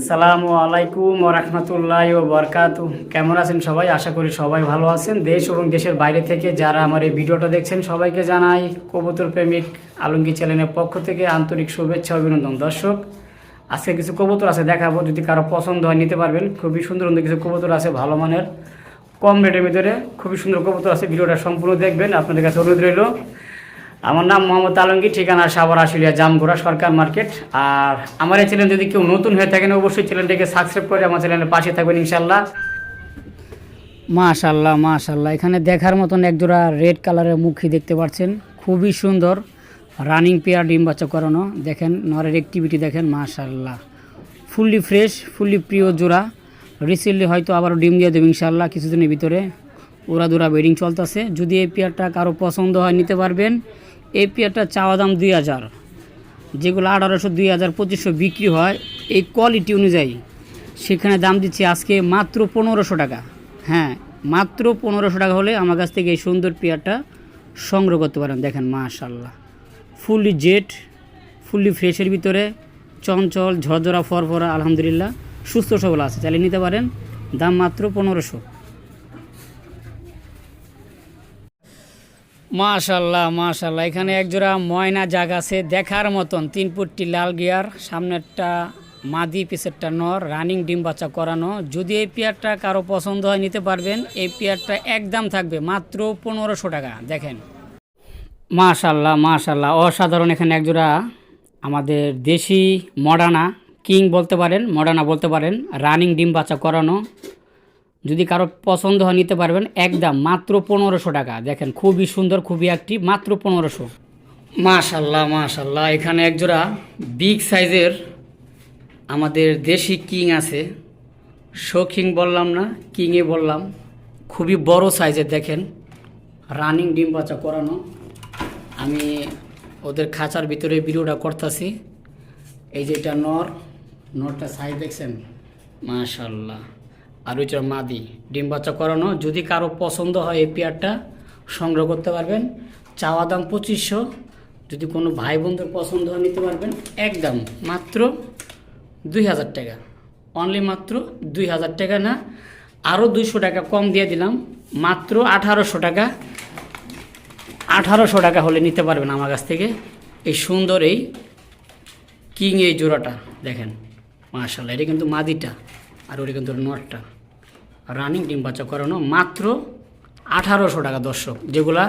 আসসালামু আলাইকুম রহমতুল্লাহ ও বরকাত কেমন আছেন সবাই? আশা করি সবাই ভালো আছেন। দেশ এবং দেশের বাইরে থেকে যারা আমার এই ভিডিওটা দেখছেন, সবাইকে জানাই কবুতর প্রেমিক আলমগীর চ্যানেলের পক্ষ থেকে আন্তরিক শুভেচ্ছা অভিনন্দন। দর্শক, আজকে কিছু কবুতর আছে দেখাবো। যদি কারও পছন্দ হয়, নিতে পারবেন। খুবই সুন্দর সুন্দর কিছু কবুতর আছে, ভালো মানের। কম রেটের ভিতরে খুবই সুন্দর কবুতর আছে। ভিডিওটা সম্পূর্ণ দেখবেন। আপনাদের কাছে অনুরোধ রইল আমার নাম মোহাম্মদ আলমগীর, ঠিকানা সাবর আশুলিয়া, জামগোড়া সরকার মার্কেট। আর আমার এই চ্যানেল যদি কেউ নতুন হয়ে থাকেন, অবশ্যই চ্যানেলটাকে সাবস্ক্রাইব করে আমার চ্যানেলের পাশে থাকবেন ইনশাল্লাহ মাশাল্লাহ মাশাল্লাহ এখানে দেখার মতন একজোড়া রেড কালারের মুখী দেখতে পাচ্ছেন। খুবই সুন্দর রানিং পেয়ার ডিম বাচ্চা করানো। দেখেন, নরের অ্যাক্টিভিটি দেখেন মাশাল্লাহ ফুললি ফ্রেশ ফুললি প্রিয় জোড়া। রিসেন্টলি হয়তো আবারও ডিম দিয়ে দেবে ইনশাল্লাহ কিছুদিনের ভিতরে। ওরা দুরা বেডিং চলতেছে। যদি এই পেয়ারটা কারও পছন্দ হয়, নিতে পারবেন। এই পেয়ারটা চাওয়া দাম দুই হাজার। যেগুলো আঠারোশো, দুই হাজার, পঁচিশশো বিক্রি হয়, এই কোয়ালিটি অনুযায়ী। সেখানে দাম দিচ্ছি আজকে মাত্র পনেরোশো টাকা। হ্যাঁ মাত্র পনেরোশো টাকা হলে আমার কাছ থেকে এই সুন্দর পেয়ারটা সংগ্রহ করতে পারেন। দেখেন মাশাল্লাহ ফুললি জেট ফুললি ফ্রেশের ভিতরে চঞ্চল, ঝরঝরা, ফরফরা, আলহামদুলিল্লাহ, সুস্থ সবল আছে। চালিয়ে নিতে পারেন, দাম মাত্র পনেরোশো। মাশাল্লাহ মাশাল্লাহ। এখানে একজোড়া ময়না জাগ আছে দেখার মতন। তিন ফুটটি লাল গিয়ার সামনেরটা মাদি পিছেরটা নর রানিং ডিম বাচ্চা করানো। যদি এই পেয়ারটা কারও পছন্দ হয় নিতে পারবেন। এই পেয়ারটা একদম থাকবে মাত্র পনেরোশো টাকা দেখেন। মাশাল্লাহ মাশাল্লাহ। অসাধারণ এখানে একজোড়া আমাদের দেশি মডানা। কিং বলতে পারেন মডানা বলতে পারেন। রানিং ডিম বাচ্চা করানো। যদি কারও পছন্দ হয়, নিতে পারবেন একদম মাত্র পনেরোশো টাকা। দেখেন, খুবই সুন্দর, খুবই একটি মাত্র পনেরোশো। মাশাল্লাহ মাশাল্লাহ, এখানে একজোড়া বিগ সাইজের আমাদের দেশি কিং আছে। শো কিং বললাম না কিংয়ে বললাম। খুবই বড় সাইজের দেখেন রানিং ডিম বাচ্চা করানো। আমি ওদের খাঁচার ভিতরে ভিডিওটা করতেছি। এই যে এটা নর, নরটা সাইজ দেখছেন? মাশাল্লাহ। আর ওইটা মাদি ডিম বাচ্চা করানো। যদি কারও পছন্দ হয় এই পেয়ারটা, সংগ্রহ করতে পারবেন। চাওয়া দাম পঁচিশশো। যদি কোনো ভাই বোনদের পছন্দ হয় নিতে পারবেন একদম মাত্র দুই হাজার টাকা। অনলি মাত্র দুই হাজার টাকা না আরও দুইশো টাকা কম দিয়ে দিলাম, মাত্র আঠারোশো টাকা। আঠারোশো টাকা হলে নিতে পারবেন আমার কাছ থেকে এই সুন্দর এই কিং এই জোড়াটা। দেখেন মার্শাল্লাহ এটা কিন্তু মাদিটা। আর ওটা কিন্তু নটটা রানিং ডিম বাচ্চা করানো মাত্র আঠারোশো টাকা দর্শক, যেগুলা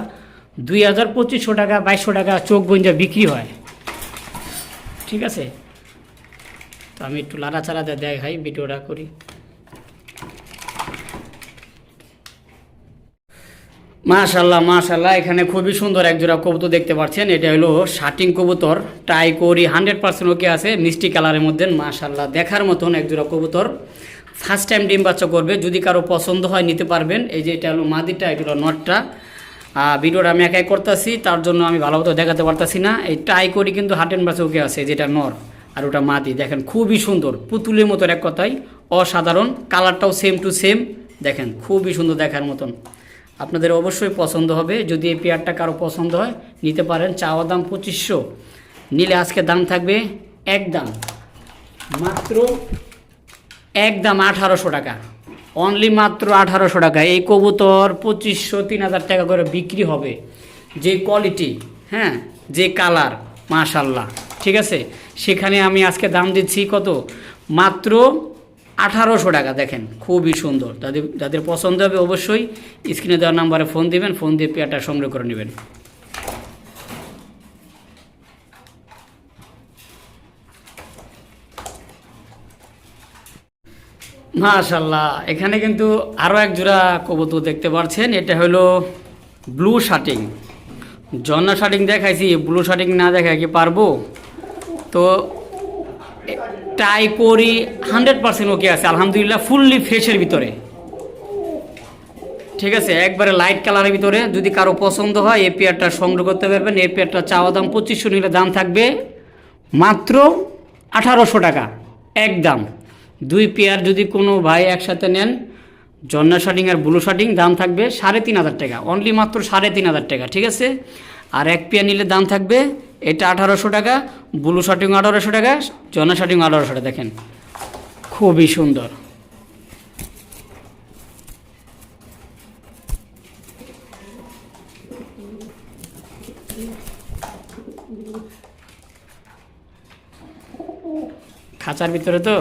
দুই হাজার পঁচিশশো টাকা, বাইশশো টাকা চোখ বঞ্জা বিক্রি হয়। ঠিক আছে? তো আমি একটু লাড়াচাড়া দেখাই, ভিডিওটা করি। মাশাল্লাহ মাশাল্লাহ এখানে খুবই সুন্দর এক জোড়া কবুতর দেখতে পাচ্ছেন। এটা হলো শাটিং কবুতর, টাই করি, হান্ড্রেড পার্সেন্ট ওকে আছে, মিষ্টি কালারের মধ্যে মাশাল্লাহ দেখার মতন এক জোড়া কবুতর। ফার্স্ট টাইম ডিম বাচ্চা করবে, যদি কারও পছন্দ হয় নিতে পারবেন। এই যে এটা হলো মাদিটা এটা হলো নটটা। ভিডিওটা আমি একাই করতেছি, তার জন্য আমি ভালো মতো দেখাতে পারতাছি না। এই টাই করি কিন্তু হান্ড্রেড পার্সেন্ট ওকে আছে যেটা নর আর ওটা মাদি। দেখেন, খুবই সুন্দর, পুতুলের মতন এক কথায় অসাধারণ, কালারটাও সেম টু সেম দেখেন, খুবই সুন্দর দেখার মতন। আপনাদের অবশ্যই পছন্দ হবে। যদি এই পেয়ারটা কারও পছন্দ হয়, নিতে পারেন। চাওয়া দাম পঁচিশশো। নিলে আজকে দাম থাকবে এক দাম। মাত্র এক দাম আঠারোশো টাকা। অনলি মাত্র আঠারোশো টাকা। এই কবুতর পঁচিশশো, তিন হাজার টাকা করে বিক্রি হবে। যে কোয়ালিটি হ্যাঁ? যে কালার মাশাল্লাহ ঠিক আছে? সেখানে আমি আজকে দাম দিচ্ছি কত? মাত্র আঠারোশো টাকা, দেখেন, খুবই সুন্দর। যাদের যাদের পছন্দ হবে অবশ্যই স্ক্রিনে দেওয়ার নাম্বারে ফোন দিবেন, ফোন দিয়ে পেয়ারটা সংগ্রহ করে নেবেন। মাশাল্লাহ এখানে কিন্তু আরও এক জোড়া কবুতর দেখতে পাচ্ছেন, এটা হলো ব্লু শার্টিং জন্না শার্টিং দেখাইছি, ব্লু শার্টিং না দেখা কি পারব? তো টাই করি হান্ড্রেড পার্সেন্ট ওকে আছে, আলহামদুলিল্লাহ ফুললি ফ্রেশের ভিতরে। ঠিক আছে, একবারে লাইট কালারের ভিতরে। যদি কারও পছন্দ হয়, এই পেয়ারটা সংগ্রহ করতে পারবেন। এই পেয়ারটা চাওয়া দাম পঁচিশশো নিলে দাম থাকবে মাত্র আঠারোশো টাকা এক দাম দুই পেয়ার যদি কোনো ভাই একসাথে নেন জন্না শার্টিং আর ব্লু শার্টিং, দাম থাকবে সাড়ে তিন হাজার টাকা। অনলি মাত্র সাড়ে তিন হাজার টাকা, ঠিক আছে? আর এক পেয়ার নিলে দাম থাকবে, এটা আঠারোশো টাকা। ব্লু শার্টিং আঠারোশো টাকা জন্না শার্টিং আঠারোশো টাকা, দেখেন। খুবই সুন্দর। খাঁচার ভিতরে তো?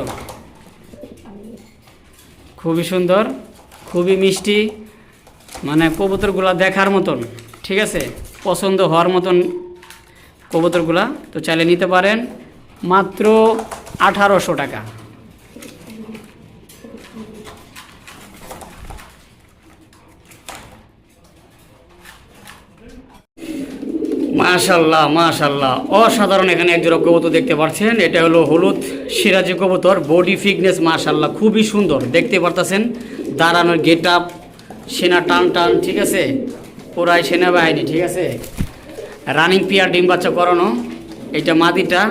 খুবই সুন্দর, খুবই মিষ্টি মানে কবুতরগুলা দেখার মতন, ঠিক আছে? পছন্দ হওয়ার মতন কবুতরগুলা, তো চাইলে নিতে পারেন। মাত্র আঠারোশো টাকা। মাশাল্লাহ মাশাল্লাহ। অসাধারণ এখানে একজোড়া কবুতর দেখতে পাচ্ছেন। এটা হলো হলুদ সিরাজি কবুতর বডি ফিটনেস মাশাল্লাহ। খুবই সুন্দর, দেখতে পারতেছেন। দাঁড়ানোর গেট আপ, সেনা টান টান, ঠিক আছে? পুরাই সেনাবাহিনী, ঠিক আছে? রানিং পিয়ার ডিম বাচ্চা করানো এটা মাদিটা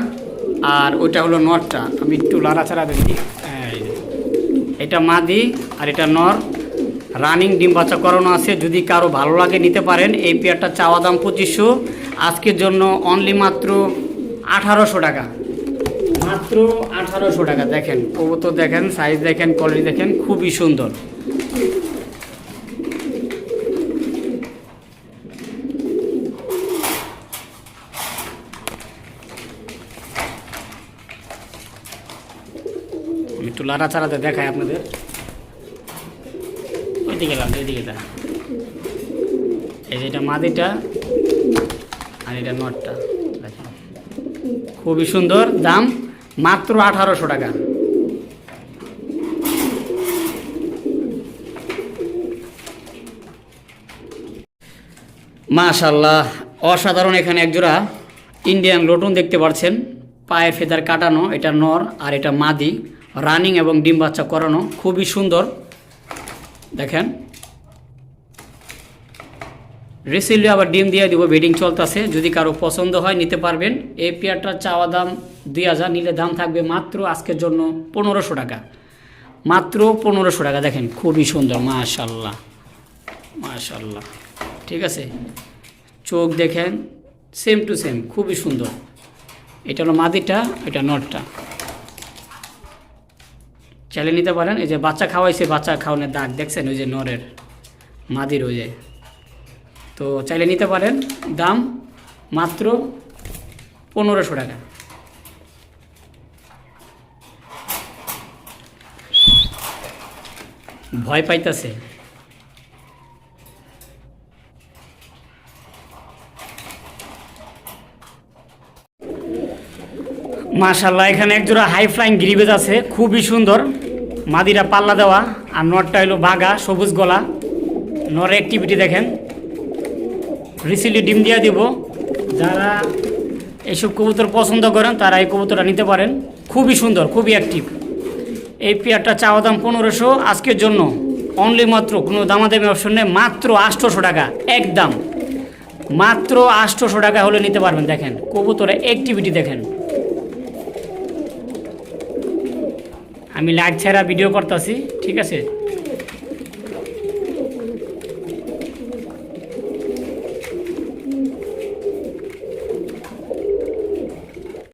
আর ওইটা হলো নটটা আমি একটু লাড়াছাড়া দেখি এটা মাদি আর এটা নর। রানিং ডিম বাচ্চা করানো আছে যদি কারও ভালো লাগে নিতে পারেন এই পেয়ারটা চাওয়া দাম পঁচিশশো। আজকের জন্য অনলি মাত্র আঠারোশো টাকা। মাত্র আঠারোশো টাকা দেখেন। কবুতর দেখেন সাইজ দেখেন কোয়ালিটি দেখেন খুবই সুন্দর আমি একটু লাড়া চাড়াতে দেখাই আপনাদের। ওইদিকে লাগ ওইদিকে দেখা এই যে এটা মাদিটা আর এটা নটটা। খুবই সুন্দর দাম মাত্র আঠারোশো টাকা। মাশাল্লাহ অসাধারণ এখানে একজোড়া ইন্ডিয়ান লোটন দেখতে পাচ্ছেন। পায়ে ফেদার কাটানো, এটা নর আর এটা মাদি। রানিং এবং ডিম বাচ্চা করানো, খুবই সুন্দর। দেখেন। রিসিলি আবার ডিম দিয়ে দিব বেডিং চলতেছে। যদি কারও পছন্দ হয়, নিতে পারবেন। এই পেয়ারটার চাওয়া দাম দুই হাজার, নিলে দাম থাকবে মাত্র আজকের জন্য পনেরোশো টাকা। মাত্র পনেরোশো টাকা, দেখেন, খুবই সুন্দর মাশাল্লাহ মাশাল্লাহ ঠিক আছে? চোখ দেখেন সেম টু সেম খুবই সুন্দর। এটা হলো মাদিটা, এটা নটটা। চালিয়ে নিতে পারেন। এই যে বাচ্চা খাওয়াইছে, বাচ্চা খাওয়ানোর দাগ, দেখছেন? ওই যে নরের মাদির ওই যে। তো চাইলে নিতে পারেন। দাম মাত্র পনেরোশো টাকা। ভয় পাইতেছে। মাশাল্লাহ এখানে একজোড়া হাই ফ্লাইং গ্রিবেজ আছে। খুবই সুন্দর। মাদিরা পাল্লা দেওয়া আর নটটা হলো বাঘা সবুজ গলা। নরের অ্যাক্টিভিটি দেখেন। রিসিলি ডিম দিয়ে দিব। যারা এইসব কবুতর পছন্দ করেন, তারা এই কবুতরটা নিতে পারেন। খুবই সুন্দর, খুবই অ্যাক্টিভ এই পেয়ারটা চাওয়া দাম পনেরোশো। আজকের জন্য অনলি মাত্র, কোনো দামাদামি অপশন নেই, মাত্র আটশোশো টাকা একদম মাত্র আটশোশো টাকা হলে নিতে পারবেন, দেখেন। কবুতরের অ্যাক্টিভিটি দেখেন। আমি লাইক ছাড়া ভিডিও করতেছি ঠিক আছে?